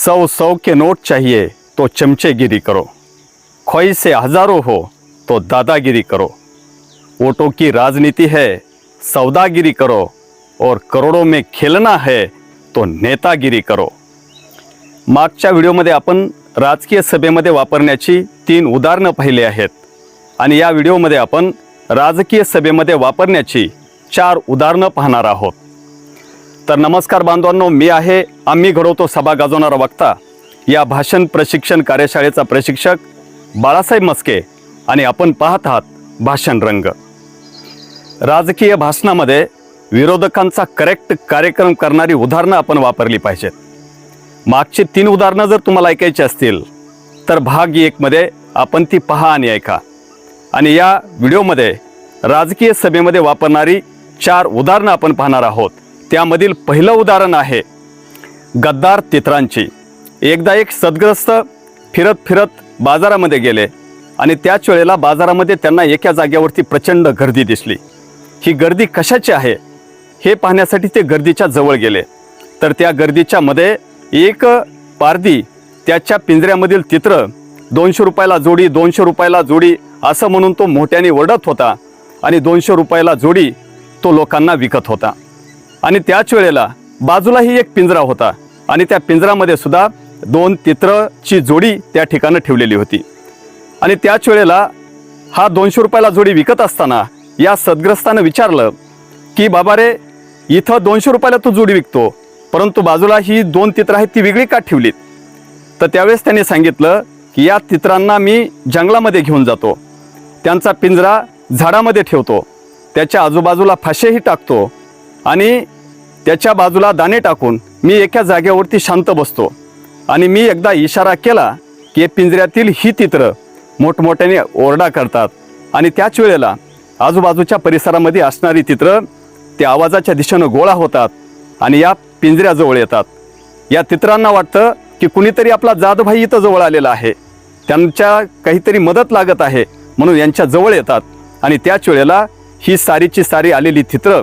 सौ सौ के नोट चाहिए तो चमचेगिरी करो। खोई से हजारों हो तो दादागिरी करो। वोटों की राजनीति है सौदागिरी करो। और करोड़ों में खेलना है तो नेतागिरी करो। मागच्या व्हिडिओमध्ये आपण राजकीय सभेमध्ये वापरण्याची तीन उदाहरणं पाहिली आहेत. आणि या व्हिडिओमध्ये आपण राजकीय सभेमध्ये वापरण्याची चार उदाहरणं पाहणार आहोत. तर नमस्कार बांधवांनो मी आहे आम्ही घडवतो सभा गाजवणारा वक्ता. या भाषण प्रशिक्षण कार्यशाळेचा प्रशिक्षक बाळासाहेब मस्के आणि आपण पाहत आहात भाषण रंग. राजकीय भाषणामध्ये विरोधकांचा करेक्ट कार्यक्रम करणारी उदाहरणं आपण वापरली पाहिजेत. मागची तीन उदाहरणं जर तुम्हाला ऐकायची असतील तर भाग एकमध्ये आपण ती पहा आणि ऐका. आणि या व्हिडिओमध्ये राजकीय सभेमध्ये वापरणारी चार उदाहरणं आपण पाहणार आहोत. त्यामधील पहिलं उदाहरण आहे गद्दार तित्रांची. एकदा एक सदग्रस्त फिरत फिरत बाजारामध्ये गेले आणि त्याच वेळेला बाजारामध्ये त्यांना एका जागेवरती प्रचंड गर्दी दिसली. ही गर्दी कशाची आहे? हे पाहण्यासाठी ते गर्दीच्या जवळ गेले. तर त्या गर्दीच्या मध्ये एक पारदी त्याच्या पिंजऱ्यामधील चित्र दोनशे रुपयाला जोडी दोनशे रुपयाला जोडी असं म्हणून तो मोठ्याने ओरडत होता आणि दोनशे रुपयाला जोडी तो लोकांना विकत होता. आणि त्याच वेळेला बाजूलाही एक पिंजरा होता. आणि त्या पिंजरामध्ये सुद्धा दोन तित्रची जोडी त्या ठिकाणी ठेवलेली होती. आणि त्याच वेळेला हा दोनशे रुपयाला जोडी विकत असताना या सदग्रस्तानं विचारलं की बाबा रे इथं दोनशे रुपयाला तू जोडी विकतो परंतु बाजूला ही दोन तित्र आहेत ती वेगळी का ठेवलीत? तर त्यावेळेस त्यांनी सांगितलं की या तित्रांना मी जंगलामध्ये घेऊन जातो. त्यांचा पिंजरा झाडामध्ये ठेवतो. त्याच्या आजूबाजूला फाशेही टाकतो. आणि त्याच्या बाजूला दाणे टाकून मी एका जागेवरती शांत बसतो. आणि मी एकदा इशारा केला की पिंजऱ्यातील ही तित्र मोठमोठ्याने ओरडा करतात. आणि त्याच वेळेला आजूबाजूच्या परिसरामध्ये असणारी तित्र त्या आवाजाच्या दिशेनं गोळा होतात आणि या पिंजऱ्याजवळ येतात. या तित्रांना वाटतं की कुणीतरी आपला जादभाई इथं जवळ आलेला आहे. त्यांच्या काहीतरी मदत लागत आहे म्हणून यांच्या जवळ येतात. आणि त्याच वेळेला ही सारीची सारी आलेली चित्रं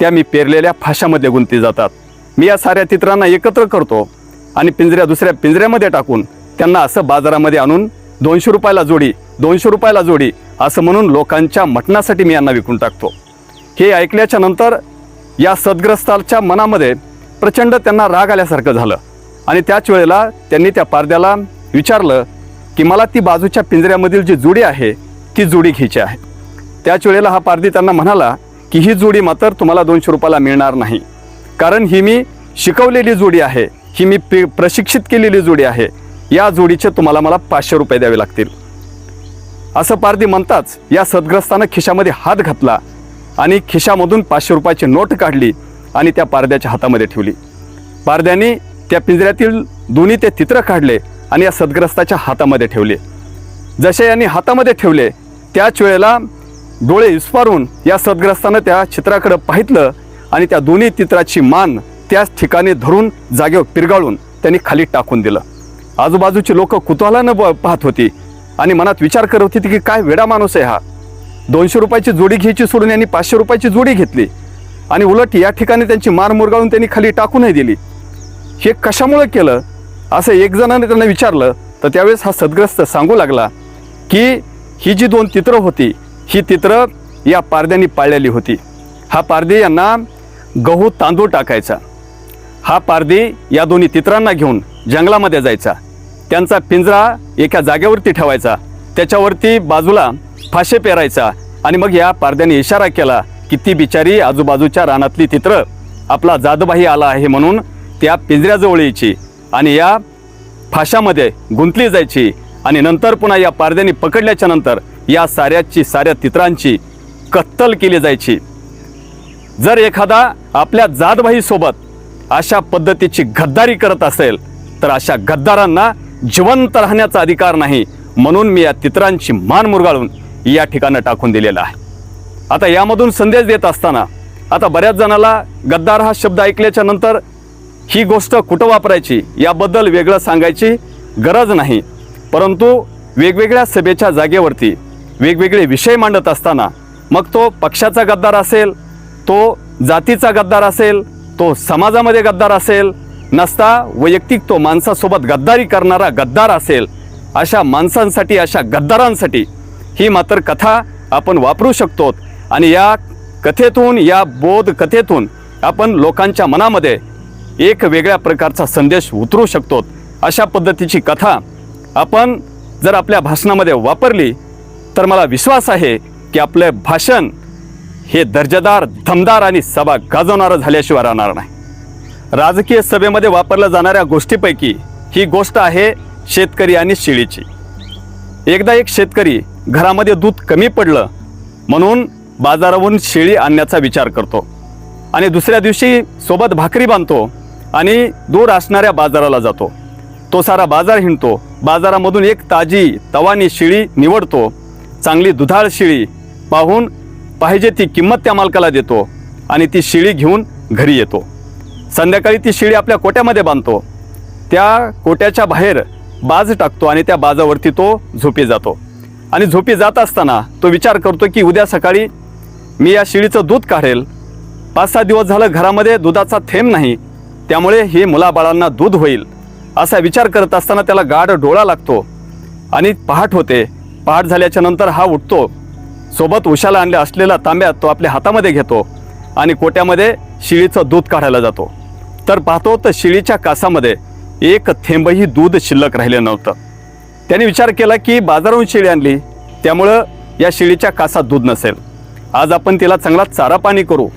त्या मी पेरलेल्या फाशामध्ये गुंतली जातात. मी या साऱ्या चित्रांना एकत्र करतो आणि पिंजऱ्या दुसऱ्या पिंजऱ्यामध्ये टाकून त्यांना असं बाजारामध्ये आणून दोनशे रुपयाला जोडी दोनशे रुपयाला जोडी असं म्हणून लोकांच्या मटणासाठी मी यांना विकून टाकतो. हे ऐकल्याच्या नंतर या सदग्रस्ताच्या मनामध्ये प्रचंड त्यांना राग आल्यासारखं झालं आणि त्याच वेळेला त्यांनी त्या पारद्याला विचारलं की मला ती बाजूच्या पिंजऱ्यामधील जी जुडी आहे ती जोडी घ्यायची आहे. त्याच वेळेला हा पारदी त्यांना म्हणाला की ही जोडी मात्र तुम्हाला दोनशे रुपयाला मिळणार नाही. कारण ही मी शिकवलेली जोडी आहे ही मी पे- प्रशिक्षित केलेली जोडी आहे या जोडीचे तुम्हाला मला पाचशे रुपये द्यावे लागतील. असं पारदी म्हणताच या सदग्रस्तानं खिशामध्ये हात घातला आणि खिशामधून पाचशे रुपयाची नोट काढली आणि त्या पारद्याच्या हातामध्ये ठेवली. पारद्याने त्या पिंजऱ्यातील दोन्ही ते चित्र काढले आणि या सदग्रस्ताच्या हातामध्ये ठेवले. जसे यांनी हातामध्ये ठेवले त्याच वेळेला डोळे विस्फारून या सदग्रस्तानं त्या चित्राकडं पाहितलं आणि त्या दोन्ही चित्राची मान त्याच ठिकाणी धरून जागेवर पिरगाळून त्यांनी खाली टाकून दिलं. आजूबाजूची लोक कुतूहलानं ब- पाहत होती आणि मनात विचार करत होती की काय वेडा माणूस आहे हा. दोनशे रुपयाची जोडी घ्यायची सोडून यांनी पाचशे रुपयाची जोडी घेतली आणि उलट या ठिकाणी त्यांची मार मुरगाळून त्यांनी खाली टाकूनही दिली. हे कशामुळे केलं? असं एक जणाने त्यांना विचारलं तर त्यावेळेस हा सदग्रस्त सांगू लागला की ही जी दोन चित्रं होती ही चित्र या पारद्यांनी पाळलेली होती. हा पारदी यांना गहू तांदूळ टाकायचा. हा पारदी या दोन्ही चित्रांना घेऊन जंगलामध्ये जायचा. त्यांचा पिंजरा एका जागेवरती ठेवायचा. त्याच्यावरती बाजूला फाशे पेरायचा आणि मग या पारद्याने इशारा केला की ती बिचारी आजूबाजूच्या रानातली चित्र आपला जादबाही आला आहे म्हणून त्या पिंजऱ्याजवळ यायची आणि या फाशामध्ये गुंतली जायची आणि नंतर पुन्हा या पारद्याने पकडल्याच्या नंतर या साऱ्याची साऱ्या तित्रांची कत्तल केली जायची. जर एखादा आपल्या जातभाईसोबत अशा पद्धतीची गद्दारी करत असेल तर अशा गद्दारांना जिवंत राहण्याचा अधिकार नाही म्हणून मी या तित्रांची मान मुरगाळून या ठिकाणं टाकून दिलेला आहे. आता यामधून संदेश देत असताना आता बऱ्याच जणाला गद्दार हा शब्द ऐकल्याच्या नंतर ही गोष्ट कुठं वापरायची याबद्दल वेगळं सांगायची गरज नाही परंतु वेगवेगळ्या सभेच्या जागेवरती वेगवेगळे विषय मांडत असताना मग तो पक्षाचा गद्दार असेल तो जातीचा गद्दार असेल तो समाजामध्ये गद्दार असेल नसता वैयक्तिक तो माणसासोबत गद्दारी करणारा गद्दार असेल अशा माणसांसाठी अशा गद्दारांसाठी ही मात्र कथा आपण वापरू शकतो. आणि या कथेतून या बोध कथेतून आपण लोकांच्या मनामध्ये एक वेगळ्या प्रकारचा संदेश उतरू शकतो. अशा पद्धतीची कथा आपण जर आपल्या भाषणामध्ये वापरली तर मला विश्वास आहे की आपलं भाषण हे दर्जेदार दमदार आणि सभा गाजवणारं झाल्याशिवाय राहणार नाही. राजकीय सभेमध्ये वापरल्या जाणाऱ्या गोष्टीपैकी ही गोष्ट आहे शेतकरी आणि शेळीची. एकदा एक शेतकरी घरामध्ये दूध कमी पडलं म्हणून बाजारावरून शेळी आणण्याचा विचार करतो आणि दुसऱ्या दिवशी सोबत भाकरी बांधतो आणि दूर असणाऱ्या बाजाराला जातो. तो सारा बाजार हिंडतो. बाजारामधून एक ताजी तवानी शेळी निवडतो चांगली दुधाळ शिळी पाहून पाहिजे ती किंमत त्या मालकाला देतो आणि ती शिळी घेऊन घरी येतो. संध्याकाळी ती शिळी आपल्या कोट्यामध्ये बांधतो. त्या कोट्याच्या बाहेर बाज टाकतो आणि त्या बाजावरती तो झोपी जातो. आणि झोपी जात असताना तो विचार करतो की उद्या सकाळी मी या शिळीचं दूध काढेल. पाच सहा दिवस झालं घरामध्ये दुधाचा थेंब नाही त्यामुळे हे मुलाबाळांना दूध होईल असा विचार करत असताना त्याला गाढ डोळा लागतो आणि पहाट होते. पहाट झाल्याच्यानंतर हा उठतो. सोबत उशाला आणले असलेला तांब्या तो आपल्या हातामध्ये घेतो आणि कोट्यामध्ये शिळीचं दूध काढायला जातो. तर पाहतो तर शिळीच्या कासामध्ये एक थेंबही दूध शिल्लक राहिलं नव्हतं. त्याने विचार केला की बाजाराहून शिळी आणली त्यामुळं या शिळीच्या कासात दूध नसेल. आज आपण तिला चांगला चारा पाणी करू.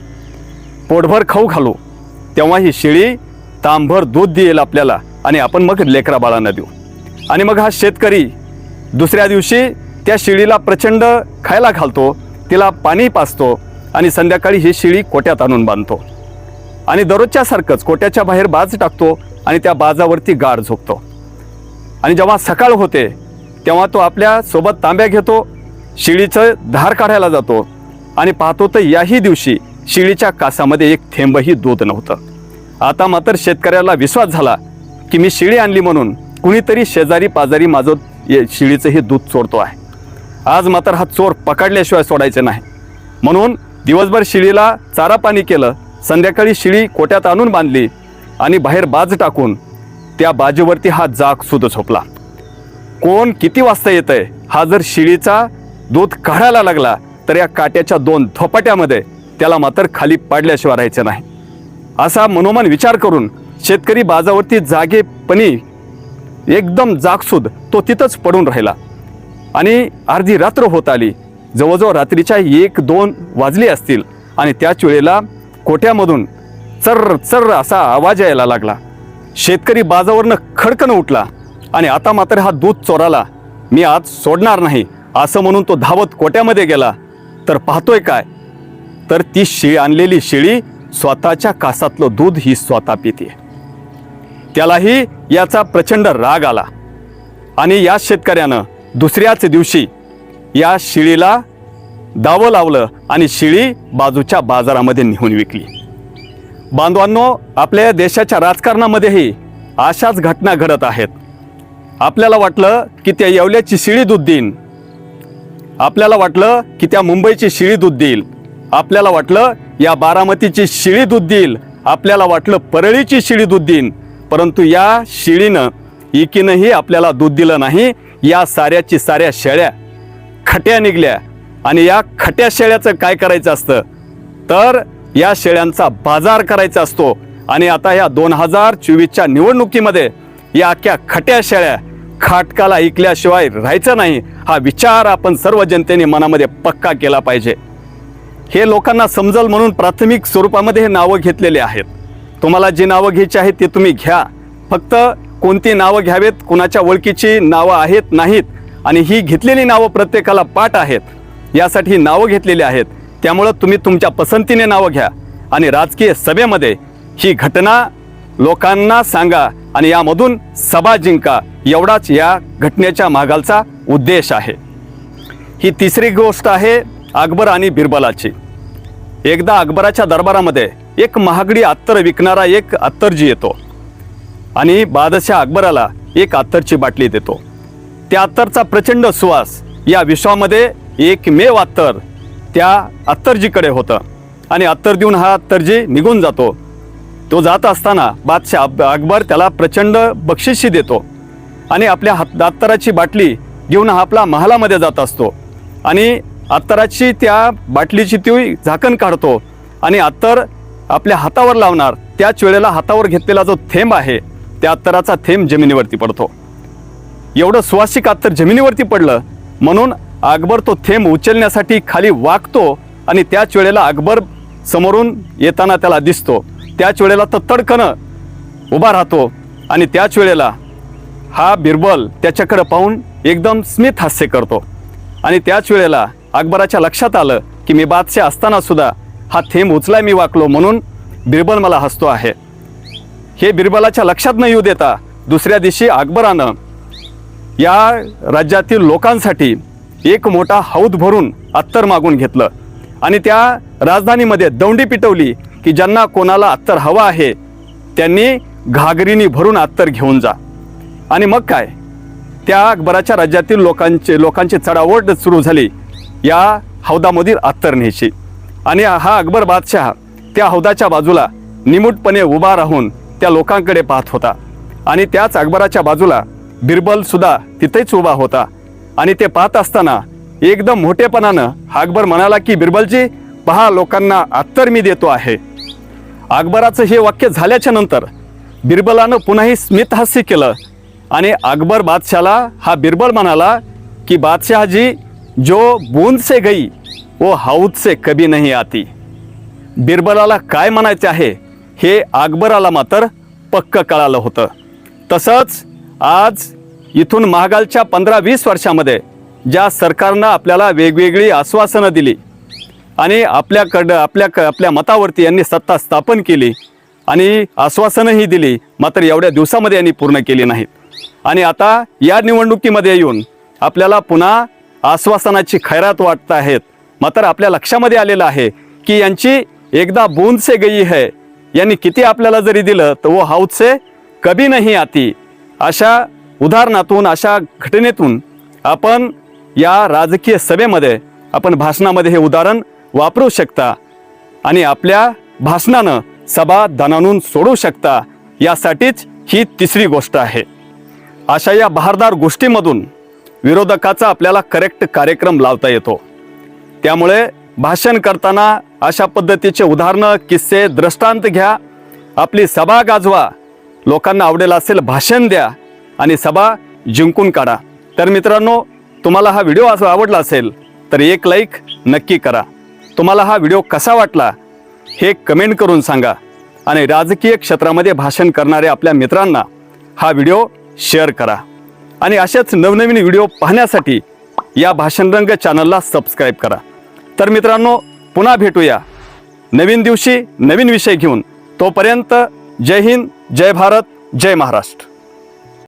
पोटभर खाऊ घालू. तेव्हा ही शिळी तांभर दूध देईल आपल्याला आणि आपण मग लेकरा बाळांना देऊ. आणि मग हा शेतकरी दुसऱ्या दिवशी त्या शिळीला प्रचंड खायला घालतो तिला पाणी पाचतो आणि संध्याकाळी ही शिळी कोट्यात आणून बांधतो. आणि दररोजच्यासारखंच कोट्याच्या बाहेर बाज टाकतो आणि त्या बाजावरती गाड झोपतो. आणि जेव्हा सकाळ होते तेव्हा तो आपल्यासोबत तांब्या घेतो शिळीचं धार काढायला जातो आणि पाहतो तर याही दिवशी शिळीच्या कासामध्ये एक थेंबही दूध नव्हतं. आता मात्र शेतकऱ्याला विश्वास झाला की मी शिळी आणली म्हणून कुणीतरी शेजारी पाजारी माझं ये- शिळीचं हे दूध चोरतो आहे. आज मात्र हा चोर पकडल्याशिवाय सोडायचे नाही. म्हणून दिवसभर शिळीला चारा पाणी केलं संध्याकाळी शिळी कोट्यात आणून बांधली आणि बाहेर बाज टाकून त्या बाजूवरती हा जाग सुद्धा झोपला. कोण किती वाजता येतंय? हा जर शिळीचा दूध काढायला लागला तर या काट्याच्या दोन धोपाट्यामध्ये त्याला मात्र खाली पाडल्याशिवाय राहायचं नाही. असा मनोमन विचार करून शेतकरी बाजावरती जागेपणी एकदम जागसूद तो तिथंच पडून राहिला. आणि अर्धी रात्र होत आली. जवळजवळ रात्रीच्या एक दोन वाजली असतील आणि त्याच वेळेला कोट्यामधून चर्र चर्र असा आवाज यायला लागला. शेतकरी बाजावरनं खडकन उठला आणि आता मात्र हा दूध चोराला मी आज सोडणार नाही असं म्हणून तो धावत कोट्यामध्ये गेला. तर पाहतोय काय? तर ती शेळी आणलेली शेळी स्वतःच्या कासातलं दूध ही स्वतः पिते. त्यालाही याचा प्रचंड राग आला. आणि या शेतकऱ्यानं दुसऱ्याच दिवशी या शिळीला दावं लावलं आणि शिळी बाजूच्या बाजारामध्ये नेऊन विकली. बांधवांनो आपल्या देशाच्या राजकारणामध्येही अशाच घटना घडत आहेत. आपल्याला वाटलं की त्या येवल्याची शिळी दूध देईन. आपल्याला वाटलं की त्या मुंबईची शिळी दूध देईल. आपल्याला वाटलं या बारामतीची शिळी दूध देईल. आपल्याला वाटलं परळीची शिळी दूध देईन. परंतु या शिळीनं एकीनंही आपल्याला दूध दिलं नाही. या साऱ्याची साऱ्या शेळ्या खट्या निघल्या. आणि या खट्या शेळ्याचं काय करायचं असतं? तर या शेळ्यांचा बाजार करायचा असतो. आणि आता या दोन हजार चोवीसच्या निवडणुकीमध्ये या अख्ख्या खट्या शेळ्या खाटकाला ऐकल्याशिवाय राहायचं नाही. हा विचार आपण सर्व जनतेने मनामध्ये पक्का केला पाहिजे. हे लोकांना समजल म्हणून प्राथमिक स्वरूपामध्ये हे नावं घेतलेले आहेत. तुम्हाला जी नावं घ्यायची आहेत ते तुम्ही घ्या. फक्त कोणती नावं घ्यावेत कुणाच्या ओळखीची नावं आहेत नाहीत आणि ही घेतलेली नावं प्रत्येकाला पाठ आहेत यासाठी नावं घेतलेली आहेत. त्यामुळं तुम्ही तुमच्या पसंतीने नावं घ्या. आणि राजकीय सभेमध्ये ही घटना लोकांना सांगा आणि यामधून सभा जिंका. एवढाच या घटनेच्या मागालचा उद्देश आहे. ही तिसरी गोष्ट आहे अकबर आणि बिरबलाची. एकदा अकबराच्या दरबारामध्ये एक महागडी अत्तर विकणारा एक अत्तरजी येतो. आणि बादशाह अकबराला एक अत्तरची बाटली देतो. त्या अत्तरचा प्रचंड सुवास या विश्वामध्ये एकमेव अत्तर त्या अत्तरजीकडे होतं. आणि अत्तर देऊन हा अत्तरजी निघून जातो. तो जात असताना बादशाह अकबर त्याला प्रचंड बक्षिशी देतो. आणि आपल्या हात अत्तराची बाटली घेऊन हा आपला महालामध्ये जात असतो. आणि अत्तराची त्या बाटलीची ती झाकण काढतो. आणि अत्तर आपल्या हातावर लावणार त्याच वेळेला हातावर घेतलेला जो थेंब आहे त्या अत्तराचा थेंब जमिनीवरती पडतो. एवढं सुवासिक अत्तर जमिनीवरती पडलं म्हणून अकबर तो थेंब उचलण्यासाठी खाली वाकतो आणि त्याच वेळेला अकबर समोरून येताना त्याला दिसतो. त्याच वेळेला तो तडकनं उभा राहतो आणि त्याच वेळेला हा बिरबल त्याच्याकडं पाहून एकदम स्मित हास्य करतो. आणि त्याच वेळेला अकबराच्या लक्षात आलं की मी बादशाह असतानासुद्धा हा थेंब उचलाय मी वाकलो म्हणून बिरबल मला हसतो आहे. हे बिरबलाच्या लक्षात न येऊ देता दुसऱ्या दिवशी अकबरानं या राज्यातील लोकांसाठी एक मोठा हौद भरून अत्तर मागून घेतलं. आणि त्या राजधानीमध्ये दौंडी पिटवली की ज्यांना कोणाला अत्तर हवं आहे त्यांनी घागरीनी भरून अत्तर घेऊन जा. आणि मग काय? त्या अकबराच्या राज्यातील लोकांचे लोकांची चढावट सुरू झाली या हौदामधील अत्तर न्यायची. आणि हा अकबर बादशाह त्या हौदाच्या बाजूला निमूटपणे उभा राहून त्या लोकांकडे पाहत होता. आणि त्याच अकबराच्या बाजूला बिरबल सुद्धा तिथेच उभा होता. आणि ते पाहत असताना एकदम मोठेपणानं अकबर म्हणाला की बिरबलजी पहा लोकांना अत्तर मी देतो आहे. अकबराचं हे वाक्य झाल्याच्यानंतर बिरबलानं पुन्हाही स्मितहास्य केलं. आणि अकबर बादशाहला हा बिरबल म्हणाला की बादशहाजी जो बूंद से गई वो हाऊद से कभी नाही आती. बिरबलाला काय म्हणायचे आहे? हे अकबराला मात्र पक्क कळालं होतं. तसंच आज इथून महागालच्या पंधरा वीस वर्षामध्ये ज्या सरकारनं आपल्याला वेगवेगळी आश्वासनं दिली आणि आपल्याकडं आपल्या क आपल्या मतावरती यांनी सत्ता स्थापन केली आणि आश्वासनंही दिली मात्र एवढ्या दिवसामध्ये यांनी पूर्ण केली नाहीत. आणि आता या निवडणुकीमध्ये येऊन आपल्याला पुन्हा आश्वासनाची खैरात वाटत आहेत. मात्र आपल्या लक्षामध्ये आलेलं आहे की यांची एकदा बूंद से गई है. यांनी किती आपल्याला जरी दिलं तर वो हाऊद से कभी नाही आती. अशा उदाहरणातून अशा घटनेतून आपण या राजकीय सभेमध्ये आपण भाषणामध्ये हे उदाहरण वापरू शकता आणि आपल्या भाषणानं सभा दणानून सोडू शकता. यासाठीच ही तिसरी गोष्ट आहे. अशा या बहारदार गोष्टीमधून विरोधकाचा आपल्याला करेक्ट कार्यक्रम लावता येतो. त्यामुळे भाषण करताना अशा पद्धतीचे उदाहरणं किस्से दृष्टांत घ्या. आपली सभा गाजवा. लोकांना आवडेल असेल भाषण द्या आणि सभा जिंकून काढा. तर मित्रांनो तुम्हाला हा व्हिडिओ असं आवडला असेल तर एक लाईक नक्की करा. तुम्हाला हा व्हिडिओ कसा वाटला हे कमेंट करून सांगा. आणि राजकीय क्षेत्रामध्ये भाषण करणाऱ्या आपल्या मित्रांना हा व्हिडिओ शेअर करा. आणि अशाच नवनवीन व्हिडिओ पाहण्यासाठी या भाषणरंग चॅनलला सबस्क्राईब करा. तर मित्रांनो पुन्हा भेटूया. नवीन दिवशी नवीन विषय घेऊन. तोपर्यंत जय हिंद जय भारत जय महाराष्ट्र.